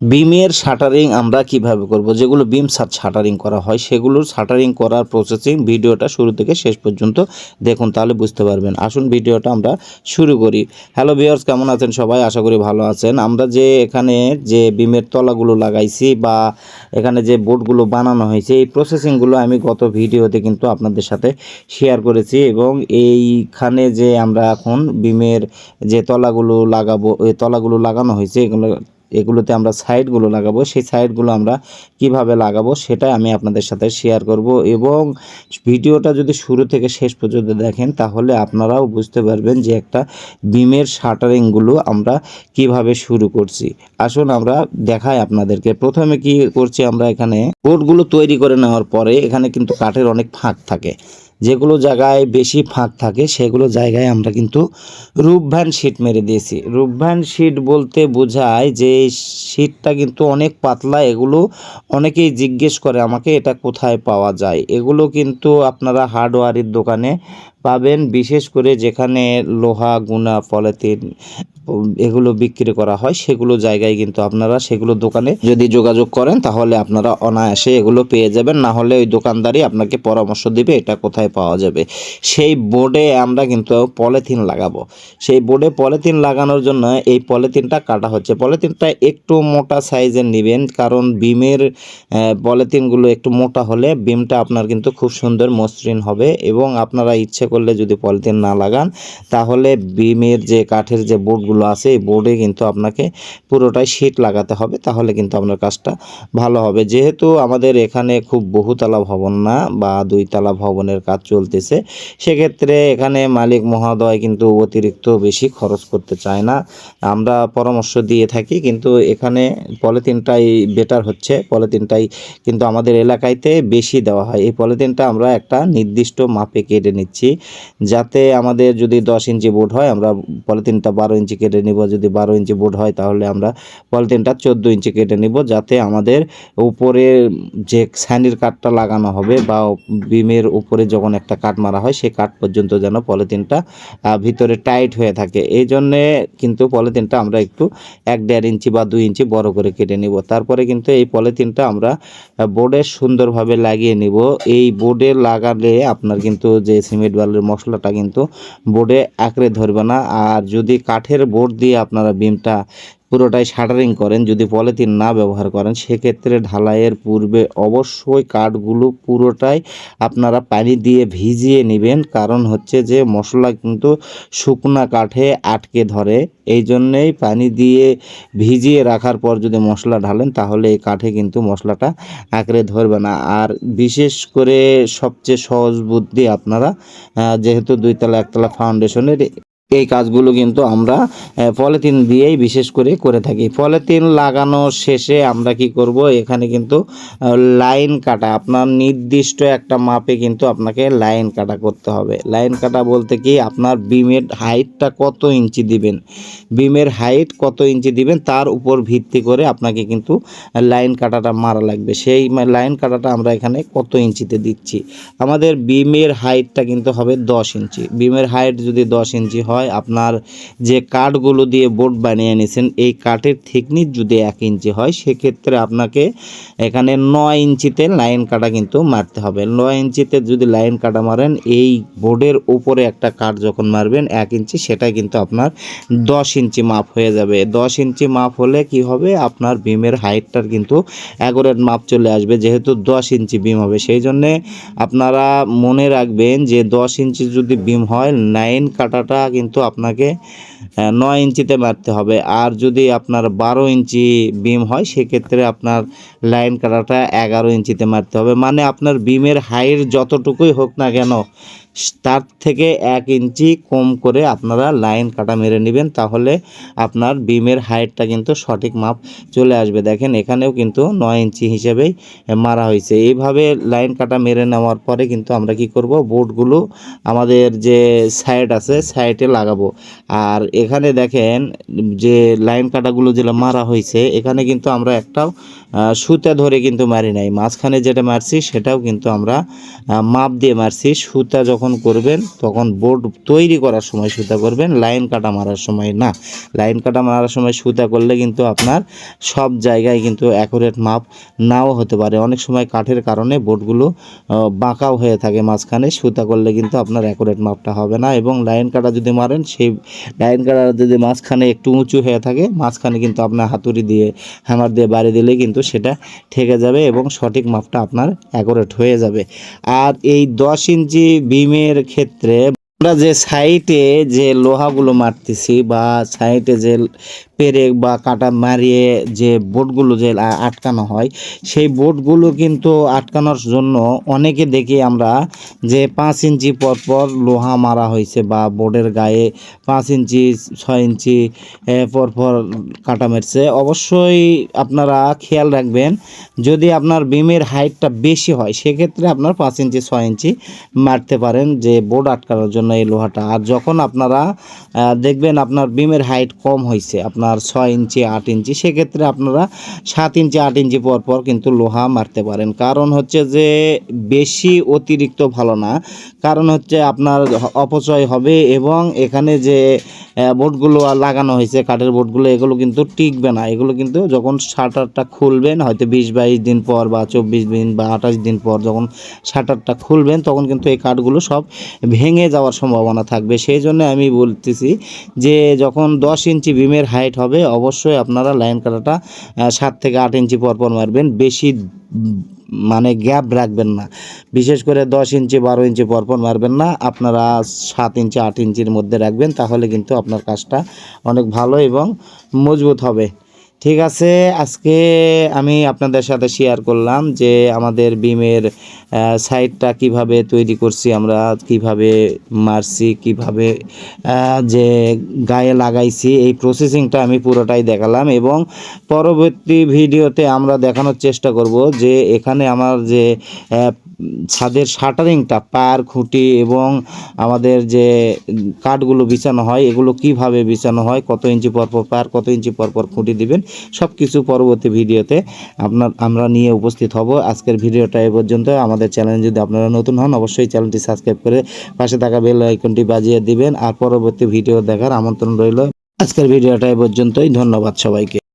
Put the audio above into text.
বিমের শাটারিং আমরা কীভাবে করব? যেগুলো বিম শাটারিং করা হয়, সেগুলোর শাটারিং করার প্রসেসিং ভিডিওটা শুরু থেকে শেষ পর্যন্ত দেখুন, তাহলে বুঝতে পারবেন। আসুন ভিডিওটা আমরা শুরু করি। হ্যালো ভিউয়ার্স কেমন আছেন সবাই? আশা করি ভালো আছেন। আমরা যে এখানে যে বিমের তলাগুলো লাগাইছি বা এখানে যে বোর্ডগুলো বানানো হয়েছে, এই প্রসেসিংগুলো আমি গত ভিডিওতে কিন্তু আপনাদের সাথে শেয়ার করেছি এবং এইখানে যে আমরা এখন বিমের যে তলাগুলো লাগাবো, এই তলাগুলো লাগানো হয়েছে, এগুলো এগুলোতে আমরা সাইডগুলো লাগাবো। সেই সাইডগুলো আমরা কীভাবে লাগাবো সেটাই আমি আপনাদের সাথে শেয়ার করব এবং ভিডিওটা যদি শুরু থেকে শেষ পর্যন্ত দেখেন তাহলে আপনারাও বুঝতে পারবেন যে একটা বিমের শাটারিংগুলো আমরা কীভাবে শুরু করছি। আসুন আমরা দেখাই আপনাদেরকে। প্রথমে কি করছি আমরা এখানে বোর্ডগুলো তৈরি করে নেওয়ার পরে এখানে কিন্তু কাঠের অনেক ফাঁক থাকে। যেগুলো জায়গায় বেশি ফাঁক থাকে, সেগুলো জায়গায় আমরা কিন্তু রূপভ্যান শিট মেরে দিয়েছি। রূপভ্যান শিট বলতে বোঝায় যে শিটটা কিন্তু অনেক পাতলা, এগুলো অনেকেই জিজ্ঞেস করে আমাকে এটা কোথায় পাওয়া যায়। এগুলো কিন্তু আপনারা হার্ডওয়ারের দোকানে পাবেন, বিশেষ করে যেখানে লোহা, গুনা, পলিথিন এগুলো বিক্রি করা হয়, সেগুলো জায়গায় কিন্তু আপনারা সেগুলো দোকানে যদি যোগাযোগ করেন, তাহলে আপনারা অনায়াসে এগুলো পেয়ে যাবেন। না হলে ওই দোকানদারই আপনাকে পরামর্শ দিবে এটা কোথায় পাওয়া যাবে। সেই বোর্ডে আমরা কিন্তু পলিথিন লাগাবো। সেই বোর্ডে পলিথিন লাগানোর জন্য এই পলিথিনটা কাটা হচ্ছে। পলিথিনটা একটু মোটা সাইজের নেবেন, কারণ বিমের পলিথিনগুলো একটু মোটা হলে বিমটা আপনার কিন্তু খুব সুন্দর মসৃণ হবে এবং আপনারা ইচ্ছে করলে যদি পলিথিন না লাগান, তাহলে বিমের যে কাঠের যে বোর্ডগুলো আছে, এই বোর্ডে কিন্তু আপনাকে পুরোটাই শীট লাগাতে হবে, তাহলে কিন্তু আপনার কাজটা ভালো হবে। যেহেতু আমাদের এখানে খুব বহুতলা ভবন না, বা দুইতলা ভবনের কাজ চলতেছে, সেক্ষেত্রে এখানে মালিক মহোদয় কিন্তু অতিরিক্ত বেশি খরচ করতে চায় না। আমরা পরামর্শ দিয়ে থাকি, কিন্তু এখানে পলিথিনটাই বেটার হচ্ছে, পলিথিনটাই কিন্তু আমাদের এলাকাইতে বেশি দেওয়া হয়। এই পলিথিনটা আমরা একটা নির্দিষ্ট মাপে কেটে নিচ্ছি, যাতে আমাদের যদি দশ ইঞ্চি বোর্ড হয়, আমরা পলিথিনটা বারো ইঞ্চি কেটে নিব। যদি বারো ইঞ্চি বোর্ড হয় তাহলে আমরা পলিথিনটা চোদ্দ ইঞ্চি কেটে নিব যাতে আমাদের উপরে যে স্যানির কাঠটা লাগানো হবে বা বিমের উপরে যখন একটা কাঠ মারা হয় সেই কাঠ পর্যন্ত যেন পলিথিনটা ভিতরে টাইট হয়ে থাকে। এই জন্যে কিন্তু পলিথিনটা আমরা একটু এক দেড় ইঞ্চি বা দুই ইঞ্চি বড় করে কেটে নিব। তারপরে কিন্তু এই পলিথিনটা আমরা বোর্ডে সুন্দরভাবে লাগিয়ে নিব। এই বোর্ডে লাগালে আপনার কিন্তু যে সিমেন্ট বালুর মশলাটা কিন্তু বোর্ডে আঁকড়ে ধরবে না। আর যদি কাঠের বোর্ড দিয়ে আপনারা বিমটা পুরোটাই শাটারিং করেন, যদি পলিথিন না ব্যবহার করেন, সেক্ষেত্রে ঢালাইয়ের পূর্বে অবশ্যই কাঠগুলো পুরোটাই আপনারা পানি দিয়ে ভিজিয়ে নেবেন। কারণ হচ্ছে যে, মশলা কিন্তু শুকনা কাঠে আটকে ধরে। এই জন্যেই পানি দিয়ে ভিজিয়ে রাখার পর যদি মশলা ঢালেন, তাহলে এই কাঠে কিন্তু মশলাটা আঁকড়ে ধরবে না। আর বিশেষ করে সবচেয়ে সহজ বুদ্ধি আপনারা যেহেতু দুইতলা, একতলা ফাউন্ডেশনের এই কাজগুলো কিন্তু আমরা পলিথিন দিয়েই বিশেষ করে করে থাকি। পলিথিন লাগানো শেষে আমরা কি করব, এখানে কিন্তু লাইন কাটা, আপনার নির্দিষ্ট একটা মাপে কিন্তু আপনাকে লাইন কাটা করতে হবে। লাইন কাটা বলতে কি, আপনার বিমের হাইটটা কত ইঞ্চি দিবেন? বিমের হাইট কত ইঞ্চি দিবেন? তার উপর ভিত্তি করে আপনাকে কিন্তু লাইন কাটাটা মারা লাগবে। সেই লাইন কাটাটা আমরা এখানে কত ইঞ্চিতে দিচ্ছি? আমাদের বিমের হাইটটা কিন্তু হবে দশ ইঞ্চি। বিমের হাইট যদি দশ ইঞ্চি হয় আপনার যে কাঠগুলো দিয়ে বোর্ড বানিয়ে নিয়েছেন এই কাঠের থিকনিস যদি এক ইঞ্চি হয়, সেক্ষেত্রে আপনাকে এখানে নয় ইঞ্চিতে লাইন কাটা কিন্তু মারতে হবে। নয় ইঞ্চিতে যদি লাইন কাটা মারেন, এই বোর্ডের উপরে একটা কাঠ যখন মারবেন এক ইঞ্চি সেটা কিন্তু আপনার দশ ইঞ্চি মাপ হয়ে যাবে। দশ ইঞ্চি মাপ হলে কি হবে? আপনার বিমের হাইটটার কিন্তু অ্যাকোরেট মাপ চলে আসবে, যেহেতু দশ ইঞ্চি বিম হবে। সেই জন্যে আপনারা মনে রাখবেন যে দশ ইঞ্চি যদি বিম হয় লাইন কাটাটা কিন্তু আপনাকে নয় ইঞ্চিতে মারতে হবে। আর যদি আপনার বারো ইঞ্চি বিম হয়, সেক্ষেত্রে আপনার লাইন কাটাটা এগারো ইঞ্চিতে মারতে হবে। মানে আপনার বিমের হাইট যতটুকুই হোক না কেন তার থেকে এক ইঞ্চি কম করে আপনারা লাইন কাটা মেরে নেবেন, তাহলে আপনার বিমের হাইটটা কিন্তু সঠিক মাপ চলে আসবে। দেখেন, এখানেও কিন্তু নয় ইঞ্চি হিসেবেই মারা হয়েছে। এইভাবে লাইন কাটা মেরে নেওয়ার পরে কিন্তু আমরা কি করব? বোর্ডগুলো আমাদের যে সাইড আছে, সাইডে লাগাবো। আর এখানে দেখেন, যে লাইন কাটাগুলো যেটা মারা হয়েছে, এখানে কিন্তু আমরা একটাও সুতা ধরে কিন্তু মারি নাই। মাঝখানে যেটা মারছি, সেটাও কিন্তু আমরা মাপ দিয়ে মারছি। সুতা যখন করবেন, তখন বোর্ড তৈরি করার সময় সুতা করবেন, লাইন কাটা মারার সময় না। লাইন কাটা মারার সময় সুতা করলে কিন্তু আপনার সব জায়গায় কিন্তু অ্যাকুরেট মাপ নাও হতে পারে। অনেক সময় কাঠের কারণে বোর্ডগুলো বাঁকাও হয়ে থাকে মাঝখানে। সুতা করলে কিন্তু আপনার অ্যাকুরেট মাপটা হবে না এবং লাইন কাটা যদি মারেন, সেই লাইন কাটা যদি মাঝখানে একটু উঁচু হয়ে থাকে, মাঝখানে কিন্তু আপনার হাতুড়ি দিয়ে হ্যামার দিয়ে বাড়ি দিলে কিন্তু সেটা ঠেকে যাবে এবং সঠিক মাপটা আপনার অ্যাকোরেট হয়ে যাবে। আর এই দশ ইঞ্চি বিমের ক্ষেত্রে আমরা যে সাইটে যে লোহাগুলো মারতেছি বা সাইটে যে পেরেক বা কাটা মারিয়ে যে বোটগুলো যে আটকানো হয় সেই বোটগুলো কিন্তু আটকানোর জন্য অনেকে দেখি আমরা যে পাঁচ ইঞ্চি পর পর লোহা মারা হয়েছে বা বোর্ডের গায়ে পাঁচ ইঞ্চি ছয় ইঞ্চি এ, পর পর কাটা মারছে। অবশ্যই আপনারা খেয়াল রাখবেন যদি আপনার বিমের হাইটটা বেশি হয় সেক্ষেত্রে আপনার পাঁচ ইঞ্চি ছয় ইঞ্চি মারতে পারেন যে বোর্ড আটকানোর জন্য এই লোহাটা। আর যখন আপনারা দেখবেন আপনার বিমের হাইট কম হয়েছে আপনার ছয় ইঞ্চি, আট ইঞ্চি, সেক্ষেত্রে আপনারা সাত ইঞ্চি, আট ইঞ্চি পর পর কিন্তু লোহা মারতে পারেন। কারণ হচ্ছে যে বেশি অতিরিক্ত ভালো না। কারণ হচ্ছে আপনার অপচয় হবে এবং এখানে যে বোর্ডগুলো লাগানো হয়েছে, কাঠের বোর্ডগুলো এগুলো কিন্তু টিকবে না। এগুলো কিন্তু যখন শাটারটা খুলবেন, হয়তো বিশ বাইশ দিন পর বা চব্বিশ দিন বা আঠাশ দিন পর যখন শাটারটা খুলবেন, তখন কিন্তু এই কাঠগুলো সব ভেঙে যাওয়ার সম্ভাবনা থাকবে। সেই জন্য আমি বলতেছি যে, যখন দশ ইঞ্চি বিমের হাইট হবে, অবশ্যই আপনারা লাইন কাটাটা সাত থেকে আট ইঞ্চি পর পর মারবেন, বেশি মানে গ্যাপ রাখবেন না। বিশেষ করে দশ ইঞ্চি, বারো ইঞ্চি পরপর মারবেন না, আপনারা সাত ইঞ্চি, আট ইঞ্চির মধ্যে রাখবেন, তাহলে কিন্তু আপনার কাজটা অনেক ভালো এবং মজবুত হবে। ঠিক আছে, আজকে আমি আপনাদের সাথে শেয়ার করলাম যে আমাদের বিমের সাইডটা কীভাবে তৈরি করছি আমরা, কীভাবে মারছি, কীভাবে যে গায়ে লাগাইছি, এই প্রসেসিংটা আমি পুরোটাই দেখালাম এবং পরবর্তী ভিডিওতে আমরা দেখানোর চেষ্টা করব যে এখানে আমার যে ছাদের শাটারিংটা, পার খুঁটি এবং আমাদের যে কাঠগুলো বিছানো হয়, এগুলো কীভাবে বিছানো হয়, কত ইঞ্চি পর পর, কত ইঞ্চি পর পর খুঁটি দিবেন সব কিছু পরবর্তী ভিডিওতে আপনার, আমরা নিয়ে উপস্থিত হব। আজকের ভিডিওটা এ পর্যন্ত। আমাদের চ্যানেল যদি আপনারা নতুন হন, অবশ্যই চ্যানেলটি সাবস্ক্রাইব করে পাশে থাকা বেল আইকনটি বাজিয়ে দিবেন। আর পরবর্তী ভিডিও দেখার আমন্ত্রণ রইল। আজকের ভিডিওটা এ পর্যন্তই। ধন্যবাদ সবাইকে।